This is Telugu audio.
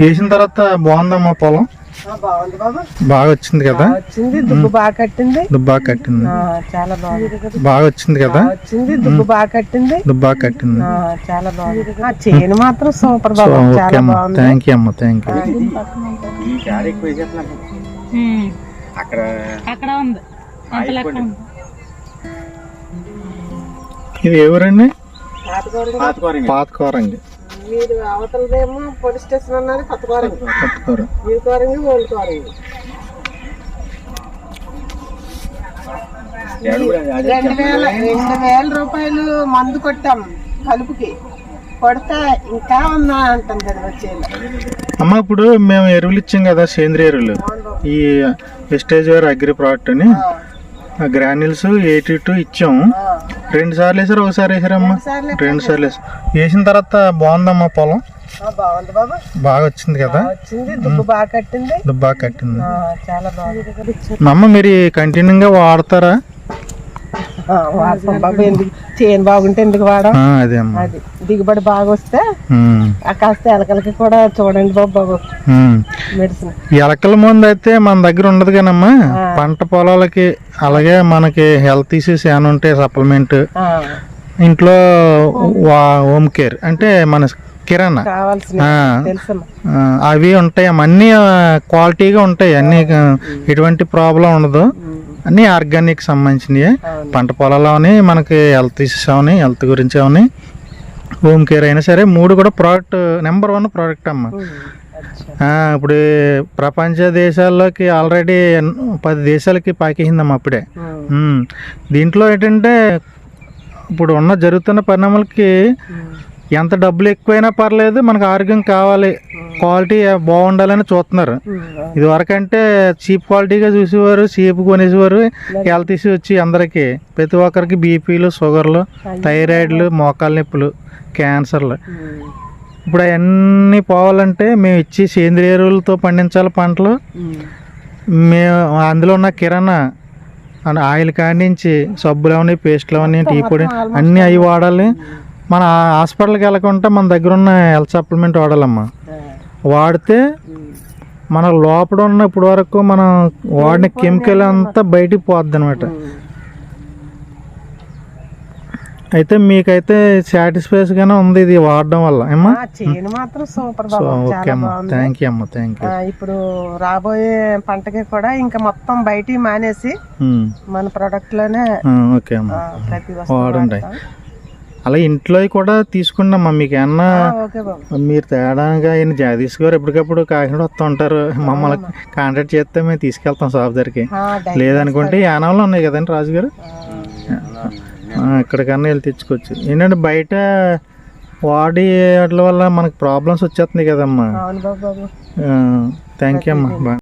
వేసిన తర్వాత బాగుందమ్మా పొలం? ఆ, బాగుంది బాబు. బాగా వచ్చింది కదా? బాగా వచ్చింది దుబ్బు బాగా కట్టింది. దుబ్బా కట్టింది. ఆ, చాలా బాగుంది. బాగా వచ్చింది కదా? బాగా వచ్చింది దుబ్బు బాగా కట్టింది. దుబ్బా కట్టింది. ఆ, చాలా బాగుంది. ఆ చేను మాత్రం సూపర్ చాలా బాగుంది. థ్యాంక్ యూ అమ్మా థ్యాంక్ యూ అక్కడ అక్కడ ఉంది. అంత లెక్క ఉంది ఇది ఎవరండి. పాతకూరండి. మీరు అవతలదేమో పోలీస్ స్టేషన్ అన్నది కొత్త కోరంగి కోరంగి ఓల్డ్ కోరంగి రెండు వేల రెండు వేల రూపాయలు మందు కొట్టాం కలుపుకి. కొడితే ఇంకా ఉందా అంటాం కదా వచ్చేది. అమ్మ ఇప్పుడు మేము ఎరువులు ఇచ్చాం కదా సేంద్రియ ఎరువులు. ఈ వెస్టేజ్ వేర్ అగ్రి ప్రోడక్ట్ అని గ్రాన్యుల్స్ ఎయిటీ టూ ఇచ్చాం. రెండు సార్లు వేసారు ఒకసారి వేసారమ్మా రెండు సార్లు వేసారు వేసిన తర్వాత బాగుందమ్మా పొలం? బాగుంది బాబు. బాగా వచ్చింది కదా? వచ్చింది దుబ్బు బాగా కట్టింది. దుబ్బా కట్టింది. చాలా బాగుంది. మా అమ్మ మీరు కంటిన్యూగా వాడతారా? వాడతాం బాబు. ఎందుకు? చేను బాగుంటే ఎందుకు వాడం? అదే దిగుబడి బాగా వస్తే కాస్త ఎలకలకి కూడా చూడండి బాబు బాబు. మెడిసిన్. ఎలకల మందు అయితే మన దగ్గర ఉండదు కానమ్మా పంట పొలాలకి అలాగే మనకి హెల్త్ ఇష్యూస్ ఏమైనా ఉంటే సప్లిమెంట్. ఇంట్లో హోమ్ కేర్. అంటే మన కిరాణా. అవి ఉంటాయి అమ్మ. అన్నీ క్వాలిటీగా ఉంటాయి. అన్ని ఎటువంటి ప్రాబ్లం ఉండదు. అన్నీ ఆర్గానిక్ సంబంధించినవి. పంట పొలాలు అవని మనకి హెల్త్ ఇష్యూస్ అవని హెల్త్ గురించి అవని హోమ్ కేర్ అయినా సరే మూడు కూడా ప్రోడక్ట్ నెంబర్ వన్ ప్రోడక్ట్ అమ్మ. ఇప్పుడు ప్రపంచ దేశాల్లోకి ఆల్రెడీ పది దేశాలకి పాకేసిందమ్మ అప్పుడే. దీంట్లో ఏంటంటే ఇప్పుడు ఉన్న జరుగుతున్న పరిణామాలకి ఎంత డబ్బులు ఎక్కువైనా పర్లేదు మనకు ఆరోగ్యం కావాలి. క్వాలిటీ బాగుండాలని చూస్తున్నారు. ఇది వరకంటే చీప్ క్వాలిటీగా చూసేవారు చీప్ కొనేసేవారు. హెల్త్ ఇష్యూ వచ్చి అందరికీ ప్రతి ఒక్కరికి బీపీలు షుగర్లు థైరాయిడ్లు మోకాలు నొప్పులు క్యాన్సర్లు. ఇప్పుడు అవన్నీ పోవాలంటే మేము ఇచ్చి సేంద్రియ ఎరువులతో పండించాలి పంటలు. మేము అందులో ఉన్న కిరాణా ఆయిల్ కాడి నుంచి సబ్బులు అవని పేస్ట్లు అవని టీ పొడి అన్నీ అవి వాడాలి. మన హాస్పిటల్కి వెళ్ళకుండా మన దగ్గర ఉన్న హెల్త్ సప్లిమెంట్ వాడాలమ్మా. వాడితే మన లోపల ఉన్న ఇప్పుడు వరకు మనం వాడిన కెమికల్ అంతా బయటికి పోద్ది అనమాట. అయితే మీకైతే సాటిస్ఫైస్ గానే ఉంది ఇది వాడడం వల్ల ఏమ్మా? ఆ, చేను మాత్రం సూపర్ సో బాబు ఓకే అమ్మా. థ్యాంక్ యూ అమ్మా థ్యాంక్ యూ ఇప్పుడు రాబోయే పంటకి కూడా ఇంకా మొత్తం బయటికి మానేసి మన ప్రొడక్ట్లోనే ఓకే అమ్మా. వాడండి. వాడతాం. అలా ఇంట్లో కూడా తీసుకున్నామ్మా మీకు ఏమన్నా మీరు తేడాగా ఈయన జగదీష్ గారు ఎప్పటికప్పుడు కాకినాడ వస్తూ ఉంటారు మమ్మల్ని కాంటాక్ట్ చేస్తే మేము తీసుకెళ్తాం షాప్ దగ్గరికి. లేదనుకుంటే యానంలో ఉన్నాయి కదండి రాజు గారు వెళ్ళి తెచ్చుకోవచ్చు. ఏంటంటే బయట వాడి వాటి వల్ల మనకు ప్రాబ్లమ్స్ వచ్చేస్తున్నాయి కదమ్మా. థ్యాంక్ యూ అమ్మా.